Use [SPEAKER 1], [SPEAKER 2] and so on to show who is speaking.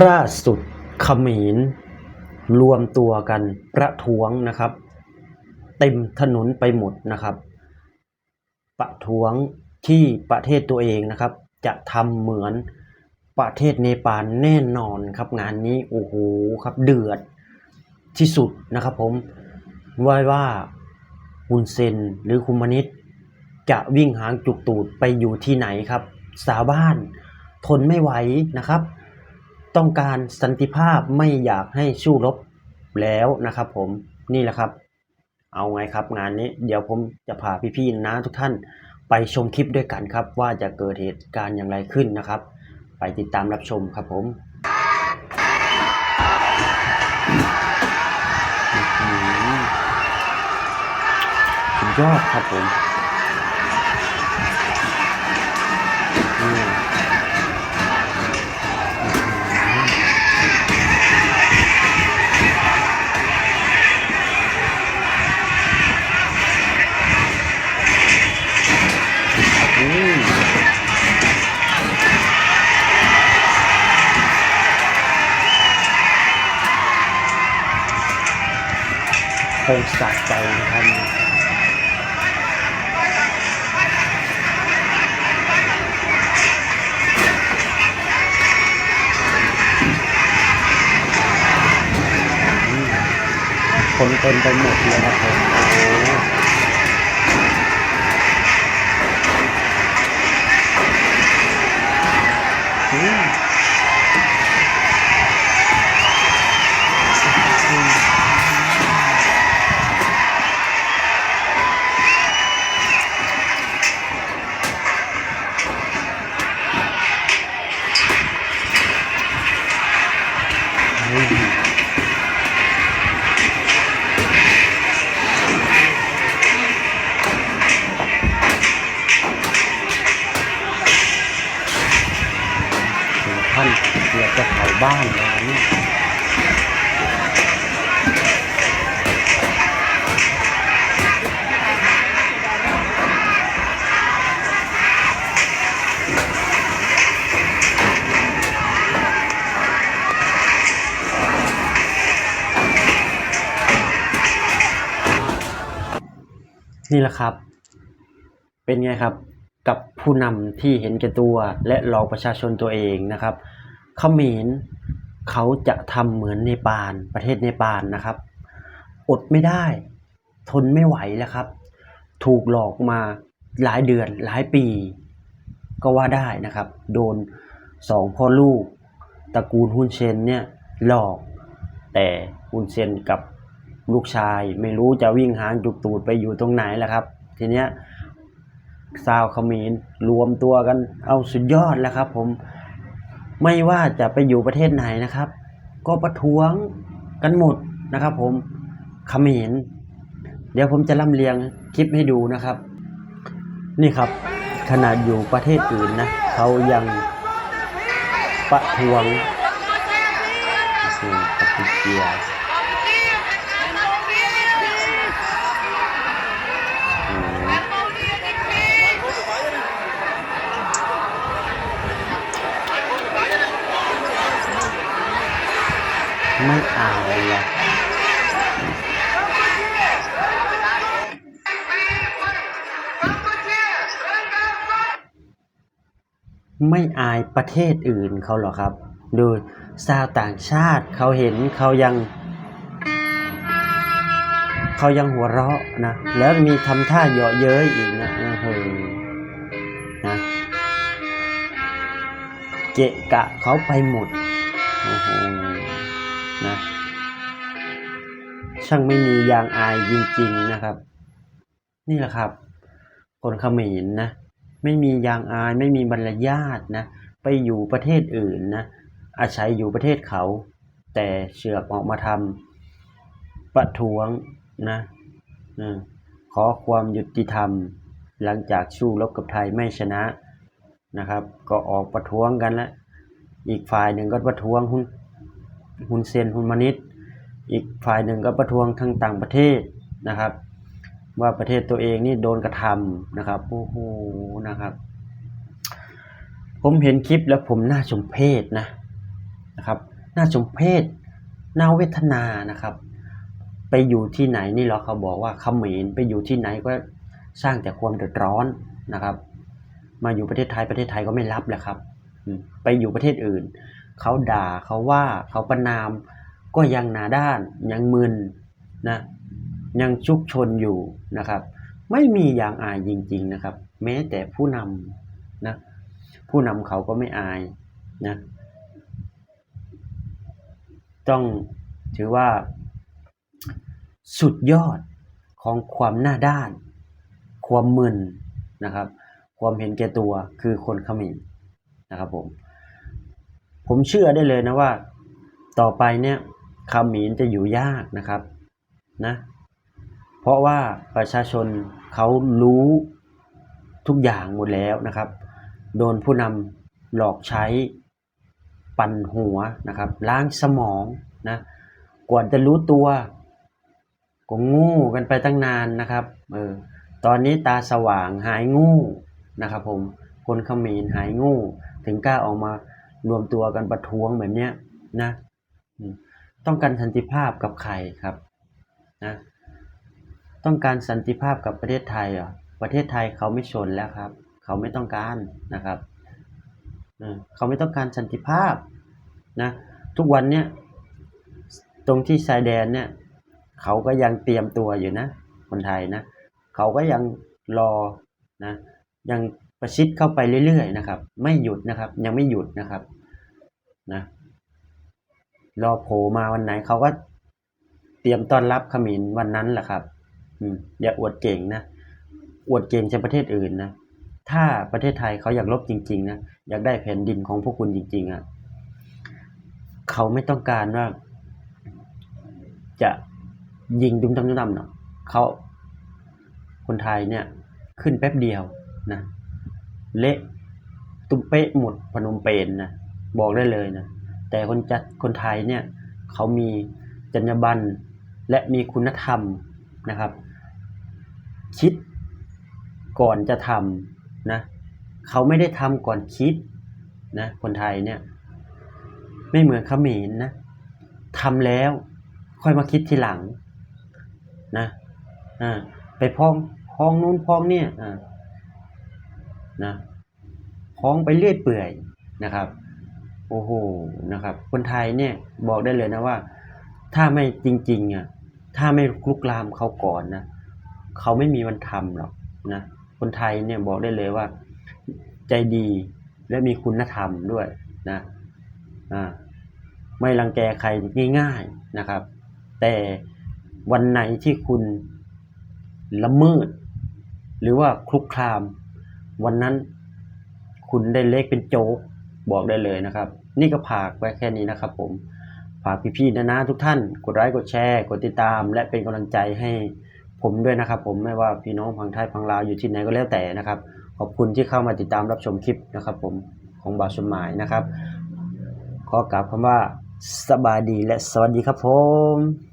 [SPEAKER 1] ล่าสุดขมรรวมตัวกันประท้วงนะครับ เต็มถนนไปหมดนะครับ ประท้วงที่ประเทศตัวเองนะครับ จะทำเหมือนประเทศเนปาลแน่นอนครับงานนี้โอ้โหครับเดือดที่สุดนะครับผมว่าว่าฮุนเซนหรือคุมมนิตจะวิ่งหางจุกตูดไปอยู่ที่ไหนครับ สาวบ้านทนไม่ไหวนะครับ ต้องการสันติภาพไม่อยากให้สู้รบแล้วนะครับ ผมนี่แหละครับ เอาไงครับงานนี้ เดี๋ยวผมจะพาพี่ๆนะทุกท่านไปชมคลิปด้วยกันครับ ว่าจะเกิดเหตุการณ์อย่างไรขึ้นนะครับ ไปติดตามรับชมครับผมอื้อหือสุดยอดครับผม คงสะใจนะครับคนเต็มไปหมดเลยครับผมอืม บ้านแล้วเนี่ยนี่แหละครับ เป็นไงครับกับผู้นำที่เห็นแก่ตัวและหลอกประชาชนตัวเองนะครับ เขมรเขาจะทำเหมือนเนปาลประเทศเนปาลนะครับ อดไม่ได้ ทนไม่ไหวแล้วครับ ถูกหลอกมาหลายเดือนหลายปี ก็ว่าได้นะครับ โดนสองพ่อลูกตระกูลฮุนเซนเนี่ยหลอก แต่ฮุนเซนกับลูกชายไม่รู้จะวิ่งหางจุกตูดไปอยู่ตรงไหนแล้วครับ ทีเนี้ยซาวเขมรรวมตัวกันเอาสุดยอดแล้วครับ ผม ไม่ว่าจะไปอยู่ประเทศไหนนะครับ ก็ประท้วงกันหมดนะครับผมเขมรเดี๋ยวผมจะล่ำเลียงคลิปให้ดูนะครับ นี่ครับขนาดอยู่ประเทศอื่นนะเขายังประท้วงนี่กัมพูเชีย ไม่เอาละไม่อายประเทศอื่นเขาหรอครับ ดูชาวต่างชาติเขาเห็นเขายังเขายังหัวเราะนะ แล้วมีทำท่าเยาะเย้ยอีกนะเออเฮ้ยนะ เกะกะเขาไปหมด ช่างไม่มียางอายจริงๆนะครับ นี่แหละครับ คนเขมรนะ ไม่มียางอายไม่มีบรรยาทนะ ไปอยู่ประเทศอื่นนะอาศัยอยู่ประเทศเขา แต่เชือกออกมาทำประท้วงนะอขอความยุติธรรม หลังจากสู้รบกับไทยไม่ชนะนะครับ ก็ออกประท้วงกันแล้วอีกฝ่ายหนึ่งก็ประท้วงหุนหุนเซนหุนมานิด อีกฝ่ายหนึ่งก็ประท้วงทางต่างประเทศนะครับ ว่าประเทศตัวเองนี่โดนกระทำนะครับโอ้โหนะครับ ผมเห็นคลิปแล้วผมน่าสมเพชนะนะครับน่าสมเพชน่าเวทนานะครับ ไปอยู่ที่ไหนนี่เหรอเขาบอกว่าเขมรไปอยู่ที่ไหนก็สร้างแต่ความเดือดร้อนนะครับ มาอยู่ประเทศไทยประเทศไทยก็ไม่รับแหละครับ ไปอยู่ประเทศอื่น เขาด่าเขาว่าเขาประนาม ก็ยังหนาด้านยังมึนนะยังชุกชนอยู่นะครับ ไม่มีอย่างอายจริง ๆนะครับ แม้แต่ผู้นำนะผู้นำเขาก็ไม่อายนะต้องถือว่า สุดยอดของความหน้าด้าน ความมึนนะครับ ความเห็นแก่ตัวคือคนขมรนนะครับผม ผมเชื่อได้เลยนะว่า ต่อไปเนี่ย ขมรจะอยู่ยากนะครับนะเพราะว่าประชาชนเขารู้ทุกอย่างหมดแล้วนะครับ โดนผู้นำหลอกใช้ปั่นหัวนะครับ ล้างสมองนะกว่าจะรู้ตัวก็งูกันไปตั้งนานนะครับเออตอนนี้ตาสว่างหายงูนะครับผมคนขมรหายงูถึงกล้าออกมารวมตัวกันประท้วงแบบเนี้ยนะ ต้องการสันติภาพกับใครครับนะต้องการสันติภาพกับประเทศไทยเหรอประเทศไทยเขาไม่ชนแล้วครับ เขาไม่ต้องการนะครับเขาไม่ต้องการสันติภาพนะทุกวันเนี่ยตรงที่ชายแดนเนี่ยเขาก็ยังเตรียมตัวอยู่นะคนไทยนะเขาก็ยังรอนะยังประชิดเข้าไปเรื่อยๆนะครับ ไม่หยุดนะครับ ยังไม่หยุดนะครับนะ รอโผล่มาวันไหนเขาก็เตรียมต้อนรับขมินวันนั้นแหละครับ อืมอย่าอวดเก่งนะอวดเก่งใช่ประเทศอื่นนะถ้าประเทศไทยเขาอยากลบจริงๆนะอยากได้แผ่นดินของพวกคุณจริง ๆอะเขาไม่ต้องการว่า จะยิงดุมดำดุมดำเนาะเขาคนไทยเนี่ยขึ้นแป๊บเดียวนะ เละตุ้มเป๊ะหมดพนมเปญนะบอกได้เลยนะ แต่คนจัดคนไทยเนี่ยเขามีจรรยาบรรณและมีคุณธรรมนะครับ คิดก่อนจะทำนะเขาไม่ได้ทำก่อนคิดนะคนไทยเนี่ยไม่เหมือนเขมรนะทำแล้วค่อยมาคิดทีหลังนะอ่าไปพ้องพ้องนู้นพ้องเนี่ยอ่านะพ้องไปเรื่อยเปื่อยนะครับ โอ้โหนะครับ คนไทยเนี่ยบอกได้เลยนะว่า ถ้าไม่จริงๆอะถ้าไม่ลุกลามเขาก่อนนะเขาไม่มีวันทำหรอกนะคนไทยเนี่ยบอกได้เลยว่า ใจดีและมีคุณธรรมด้วยนะอ่าไม่รังแกใครง่าย ๆนะครับ แต่วันไหนที่คุณละเมิด หรือว่าคลุกคลาม วันนั้นคุณได้เล็กเป็นโจ๊กบอกได้เลยนะครับ นี่ก็ฝากไว้แค่นี้นะครับผม ฝากพี่ๆนะนะทุกท่าน กดไลค์กดแชร์ กดติดตาม และเป็นกำลังใจให้ผมด้วยนะครับ ผมไม่ว่าพี่น้องพังไทยพังลาวอยู่ที่ไหนก็แล้วแต่นะครับ ขอบคุณที่เข้ามาติดตามรับชมคลิปนะครับ ผมของบาสมหมายนะครับ ขอกล่าวคำว่าสบายดีและสวัสดีครับผม